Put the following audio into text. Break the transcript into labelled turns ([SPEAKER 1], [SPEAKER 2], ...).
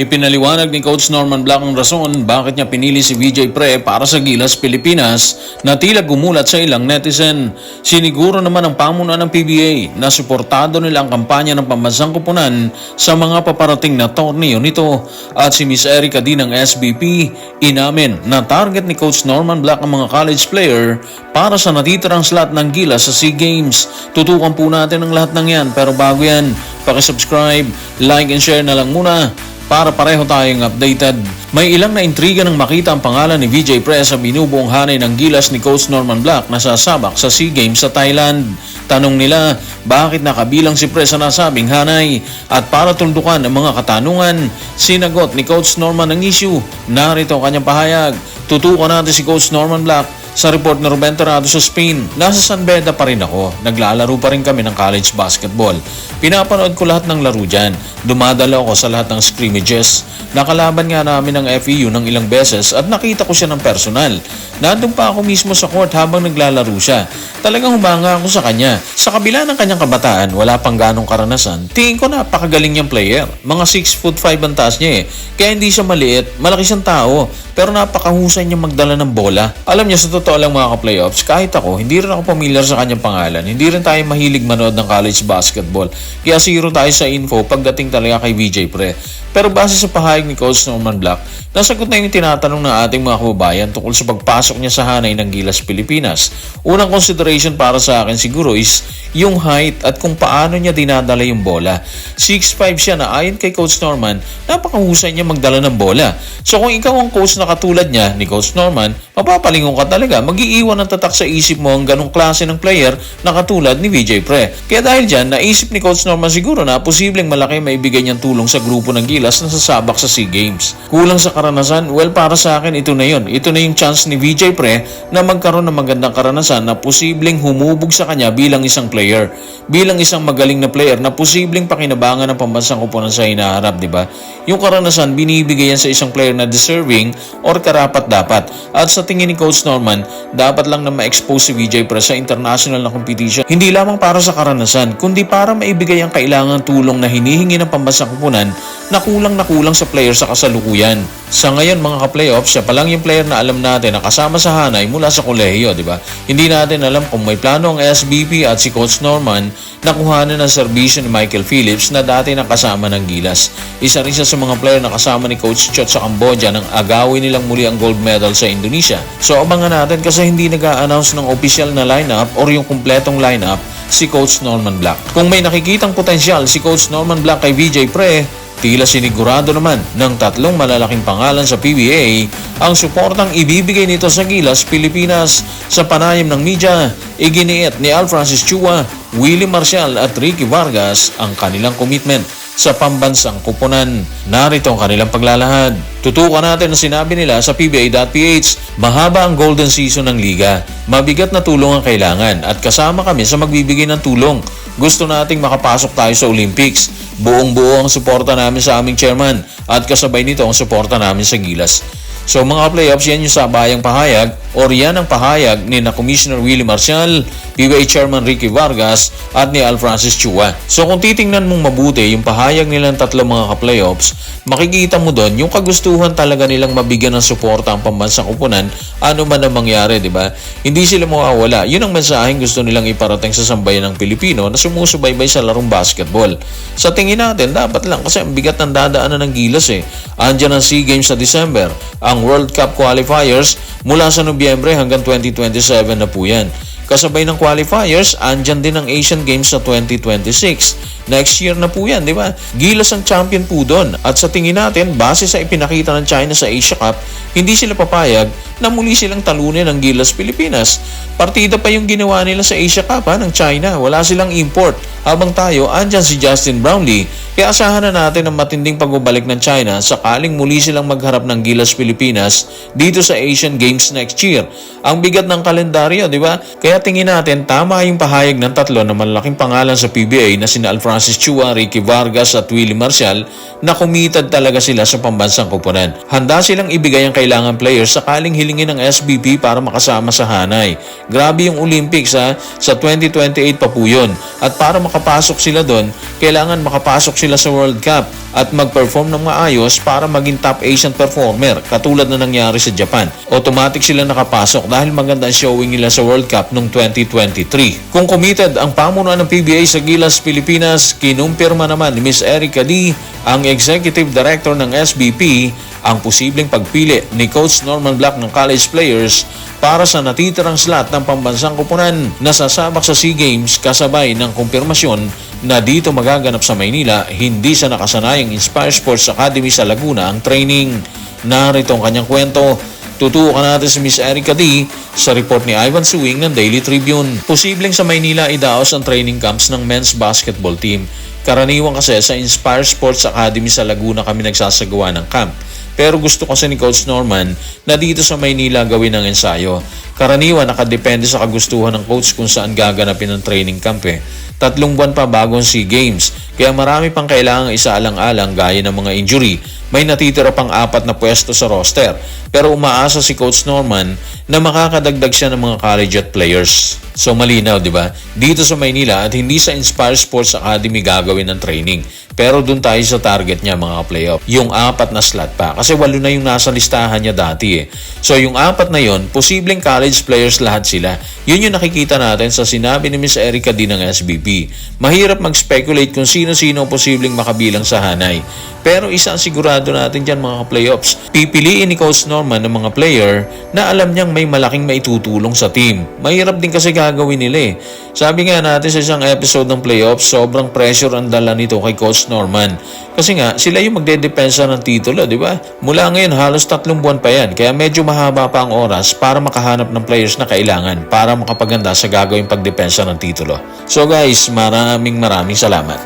[SPEAKER 1] Ipinaliwanag ni Coach Norman Black ang rason bakit niya pinili si VJ Pre para sa Gilas, Pilipinas na tila gumulat sa ilang netizen. Siniguro naman ang pamunuan ng PBA na suportado nila ang kampanya ng pambansang kupunan sa mga paparating na torneo nito. At si Miss Erica din ng SBP inamin na target ni Coach Norman Black ang mga college player para sa natitirang slot ng Gilas sa SEA Games. Tutukan po natin ang lahat ng yan pero bago yan, pakisubscribe, like and share na lang muna para pareho tayong updated. May ilang na intriga nang makita ang pangalan ni VJ Pre sa binubuong hanay ng gilas ni Coach Norman Black na sasabak sa SEA Games sa Thailand. Tanong nila, bakit nakabilang si Pre sa nasabing hanay? At para tuldukan ang mga katanungan, sinagot ni Coach Norman ang issue. Narito ang kanyang pahayag. Tutukan natin si Coach Norman Black sa report na Ruben Torrado sa Spain, nasa San Beda pa rin ako. Naglalaro pa rin kami ng college basketball. Pinapanood ko lahat ng laro dyan. Dumadala ako sa lahat ng scrimmages. Nakalaban nga namin ng FEU ng ilang beses at nakita ko siya ng personal. Nandun pa ako mismo sa court habang naglalaro siya. Talagang humanga ako sa kanya. Sa kabila ng kanyang kabataan, wala pang ganong karanasan. Tingin ko napakagaling niyang player. Mga 6 foot 5 ang taas niya eh. Kaya hindi siya maliit. Malaki siyang tao. Pero napakahusay niya magdala ng bola. Alam niya sa totoo lang mga ka-playoffs, kahit ako, hindi rin ako pamilyar sa kanyang pangalan. Hindi rin tayo mahilig manood ng college basketball. Kaya zero tayo sa info pagdating talaga kay VJ Pre. Pero base sa pahayag ni Coach Norman Black, nasagot na yung tinatanong ng ating mga kababayan tungkol sa pagpasok niya sa hanay ng Gilas Pilipinas. Unang consideration para sa akin siguro is yung height at kung paano niya dinadala yung bola. 6'5 siya na ayon kay Coach Norman, napakahusay niya magdala ng bola. So kung ikaw ang coach na katulad niya ni Coach Norman, mapapalingon ka talaga. Mag-iiwan ng tatak sa isip mo ang ganong klase ng player na katulad ni VJ Pre. Kaya dahil dyan, naisip ni Coach Norman siguro na posibleng malaki maibigay niyang tulong sa grupo ng Gilas na sasabak sa SEA Games. Kulang sa karanasan? Well, para sa akin, ito na yun. Ito na yung chance ni VJ Pre na magkaroon ng magandang karanasan na posibleng humubog sa kanya bilang isang player. Bilang isang magaling na player na posibleng pakinabangan ng pambansang kupunan sa hinaharap, di ba? Yung karanasan, binibigay yan sa isang player na deserving or karapat dapat. At sa tingin ni Coach Norman, dapat lang na ma-expose si VJ Pre sa international na competition. Hindi lamang para sa karanasan, kundi para maibigay ang kailangang tulong na hinihingi ng pambansang kupunan na kulang na kulang sa player sa kasalukuyan. Sa ngayon mga ka-playoffs, siya pa lang yung player na alam natin na kasama sa hanay mula sa kolehiyo, di ba? Hindi natin alam kung may plano ang SBP at si Coach Norman na kuhanan ng serbisyo ni Michael Phillips na dati nakasama ng Gilas. Isa rin siya sa mga player na kasama ni Coach Chot sa Cambodia nang agawin nilang muli ang gold medal sa Indonesia. So abangan natin kasi hindi nag-a-announce ng official na lineup or yung kumpletong lineup si Coach Norman Black. Kung may nakikitang potensyal si Coach Norman Black kay VJ Pre, Tila sinigurado naman ng tatlong malalaking pangalan sa PBA ang suportang ibibigay nito sa Gilas, Pilipinas. Sa panayam ng media, iginiit ni Al Francis Chua, Willie Marcial at Ricky Vargas ang kanilang commitment sa pambansang kupunan. Narito ang kanilang paglalahad. Tutukan natin ang sinabi nila sa PBA.ph. Mahaba ang golden season ng liga. Mabigat na tulong ang kailangan at kasama kami sa magbibigay ng tulong. Gusto nating makapasok tayo sa Olympics. Buong buo ang suporta namin sa aming chairman at kasabay nito ang suporta namin sa Gilas. So mga playoffs, yan yung sabayang pahayag or yan ang pahayag ni na Commissioner Willie Marcial, PBA Chairman Ricky Vargas at ni Al Francis Chua. So kung titingnan mong mabuti yung pahayag nilang tatlo mga ka-playoffs, makikita mo doon yung kagustuhan talaga nilang mabigyan ng suporta ang pambansang kupunan ano man ang mangyari, di ba? Hindi sila mawawala. Yun ang mensaheng gusto nilang iparating sa sambayan ng Pilipino na sumusubaybay sa larong basketball. Sa tingin natin, dapat lang kasi ang bigat ng dadaanan ng gilas eh. Andiyan ang SEA Games sa December, ang World Cup qualifiers mula sa Nobyembre hanggang 2027 na po yan. Kasabay ng qualifiers, andyan din ang Asian Games sa 2026. Next year na po yan, di ba? Gilas ang champion po doon. At sa tingin natin, base sa ipinakita ng China sa Asia Cup, hindi sila papayag na muli silang talunin ng Gilas Pilipinas. Partida pa yung ginawa nila sa Asia Cup ha, ng China. Wala silang import. Habang tayo, andyan si Justin Brownlee. Kaya asahan na natin ang matinding pagbabalik ng China sakaling muli silang magharap ng Gilas Pilipinas dito sa Asian Games next year. Ang bigat ng kalendaryo, di ba? Kaya tingin natin tama yung pahayag ng tatlo na malalaking pangalan sa PBA na sina Francis Chua, Ricky Vargas at Willie Marcial na committed talaga sila sa pambansang kupunan. Handa silang ibigay ang kailangan players sakaling hilingin ng SBP para makasama sa hanay. Grabe yung Olympics ha, sa 2028 pa po yun. At para makapasok sila doon, kailangan makapasok sila sa World Cup at mag-perform ng maayos para maging top Asian performer katulad na nangyari sa Japan. Automatic sila nakapasok dahil maganda ang showing nila sa World Cup noong 2023. Kung committed ang pamunuan ng PBA sa Gilas, Pilipinas, kinumpirma naman ni Ms. Erica D, ang Executive Director ng SBP, ang posibleng pagpili ni Coach Norman Black ng college players para sa natitirang slot ng pambansang kupunan na sasabak sa SEA Games kasabay ng kumpirmasyon na dito magaganap sa Maynila hindi sa nakasanayang Inspire Sports Academy sa Laguna ang training. Narito ang kanyang kwento. Tutukan natin si Miss Erica D sa report ni Ivan Suwing ng Daily Tribune. Posibleng sa Maynila idaos ang training camps ng men's basketball team. Karaniwan kasi sa Inspire Sports Academy sa Laguna kami nagsasagawa ng camp. Pero gusto kasi ni Coach Norman na dito sa Maynila gawin ang ensayo. Karaniwan nakadepende sa kagustuhan ng coach kung saan gaganapin ang training camp eh. Tatlong buwan pa bago ang SEA Games, kaya marami pang kailangang isaalang-alang gaya ng mga injury. May natitira pang apat na pwesto sa roster, pero umaasa si Coach Norman na makakadagdag siya ng mga collegiate players. So malinaw, di ba? Dito sa Maynila at hindi sa Inspire Sports Academy gagawin ang training. Pero doon tayo sa target niya mga playoff. Yung apat na slot pa. Kasi walo na yung nasa listahan niya dati eh. So yung apat na yon, posibleng college players lahat sila. Yun yung nakikita natin sa sinabi ni Miss Erica D ng SBP. Mahirap mag-speculate kung sino-sino posibleng makabilang sa hanay. Pero isa ang sigurado natin dyan mga playoffs. Pipiliin ni Coach Norman ng mga player na alam niyang may malaking maitutulong sa team. Mahirap din kasi gagawin nila eh. Sabi nga natin sa isang episode ng playoffs, sobrang pressure ang dala nito kay Coach Norman. Kasi nga, sila yung magdedepensa ng titulo, di ba? Mula ngayon, halos tatlong buwan pa yan. Kaya medyo mahaba pa ang oras para makahanap ng players na kailangan para makapaganda sa gagawing pagdepensa ng titulo. So guys, maraming maraming salamat.